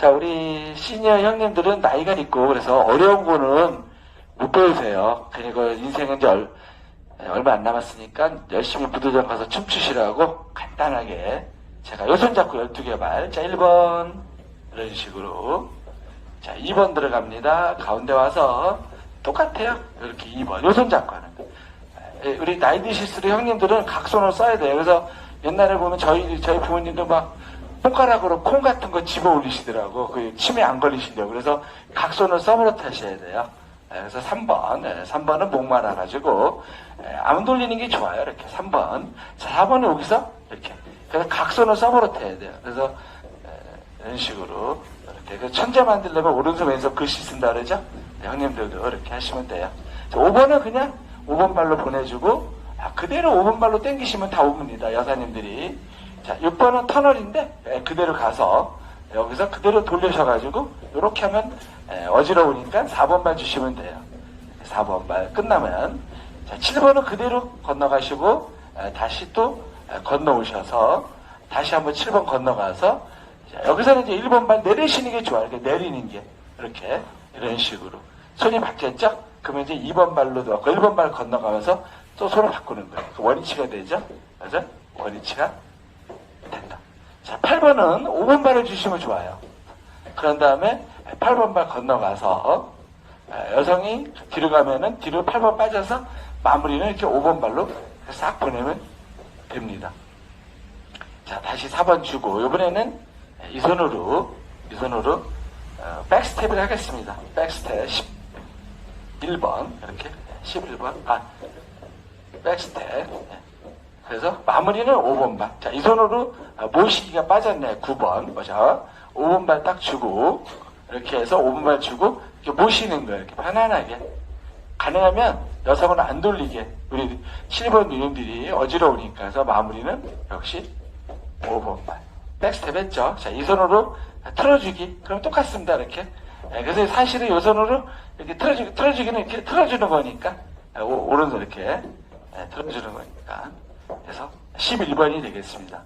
자, 우리 시니어 형님들은 나이가 있고, 그래서 어려운 거는 못 배우세요. 그리고 인생은 이제 얼, 얼마 안 남았으니까 열심히 무도전 가서 춤추시라고 간단하게 제가 요손 잡고 12개 발. 자, 1번. 이런 식으로. 자, 2번 들어갑니다. 가운데 와서 똑같아요. 이렇게 2번. 요손 잡고 하는 거. 예, 우리 나이 드실수록 형님들은 각손을 써야 돼요. 그래서 옛날에 보면 저희, 저희 부모님도 막 손가락으로 콩 같은 거 집어 올리시더라고. 그 침에 안 걸리시려고. 그래서 각 손을 써버릇 하셔야 돼요. 예, 그래서 3번. 3번은 목 말아가지고, 예, 안 돌리는 게 좋아요. 이렇게 3번. 자, 4번은 여기서 이렇게. 그래서 각 손을 써버릇 해야 돼요. 그래서, 예, 이런 식으로. 이렇게. 그 천재 만들려면 오른손 왼손 글씨 쓴다 그러죠? 네, 형님들도 이렇게 하시면 돼요. 자, 5번은 그냥 5번 발로 보내주고, 아, 그대로 5번 발로 땡기시면 다 5분입니다. 여사님들이. 자, 6번은 터널인데, 예, 그대로 가서, 여기서 그대로 돌려셔가지고, 이렇게 하면, 예, 어지러우니까 4번 발 주시면 돼요. 4번 발 끝나면, 자, 7번은 그대로 건너가시고, 예, 다시 또 예, 건너오셔서, 다시 한번 7번 건너가서, 자, 여기서는 이제 1번 발 내리시는 게 좋아요. 이렇게 내리는 게. 이렇게, 이런 식으로. 손이 바뀌었죠? 그러면 이제 2번 발로 넣고 1번 발 건너가면서 또 손을 바꾸는 거예요. 그 원위치가 되죠? 그죠? 원위치가. 자, 8번은 5번 발을 주시면 좋아요. 그런 다음에 8번 발 건너가서 에, 여성이 뒤로 가면은 뒤로 8번 빠져서 마무리는 이렇게 5번 발로 싹 보내면 됩니다. 자, 다시 4번 주고 이번에는 이 손으로 이 손으로 어, 백스텝을 하겠습니다. 백스텝 11번 이렇게 11번 아 백스텝 네. 그래서 마무리는 5번 발. 자, 이 손으로 아, 모시기가 빠졌네. 9번. 보죠. 5번 발 딱 주고, 이렇게 해서 5번 발 주고, 이렇게 모시는 거예요. 이렇게 편안하게. 가능하면 여성은 안 돌리게. 우리 7번 누님들이 어지러우니까. 해서 마무리는 역시 5번 발. 백스텝 했죠. 자, 이 손으로 틀어주기. 그럼 똑같습니다. 이렇게. 예, 그래서 사실은 이 손으로 이렇게 틀어주기, 틀어주기는 이렇게 틀어주는 거니까. 예, 오, 오른손 이렇게 예, 틀어주는 거니까. 그래서 11번이 되겠습니다.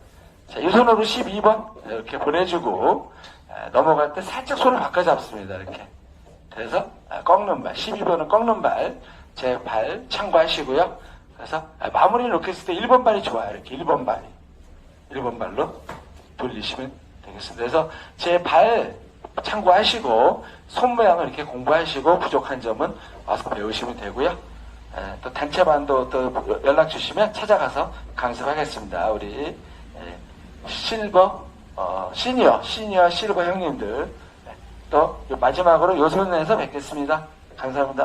자, 이 손으로 12번 이렇게 보내주고 에, 넘어갈 때 살짝 손을 바꿔 잡습니다. 이렇게. 그래서 아, 꺾는 발, 12번은 꺾는 발, 제 발 참고하시고요. 그래서 아, 이렇게 했을 때 1번 발이 좋아요. 이렇게 1번 발이. 1번 발로 돌리시면 되겠습니다. 그래서 제 발 참고하시고 손 모양을 이렇게 공부하시고 부족한 점은 와서 배우시면 되고요. 에, 또 단체반도 또 연락 주시면 찾아가서 강습하겠습니다. 우리 에, 실버 어, 시니어 시니어 실버 형님들 네, 또 마지막으로 요선에서 뵙겠습니다. 감사합니다.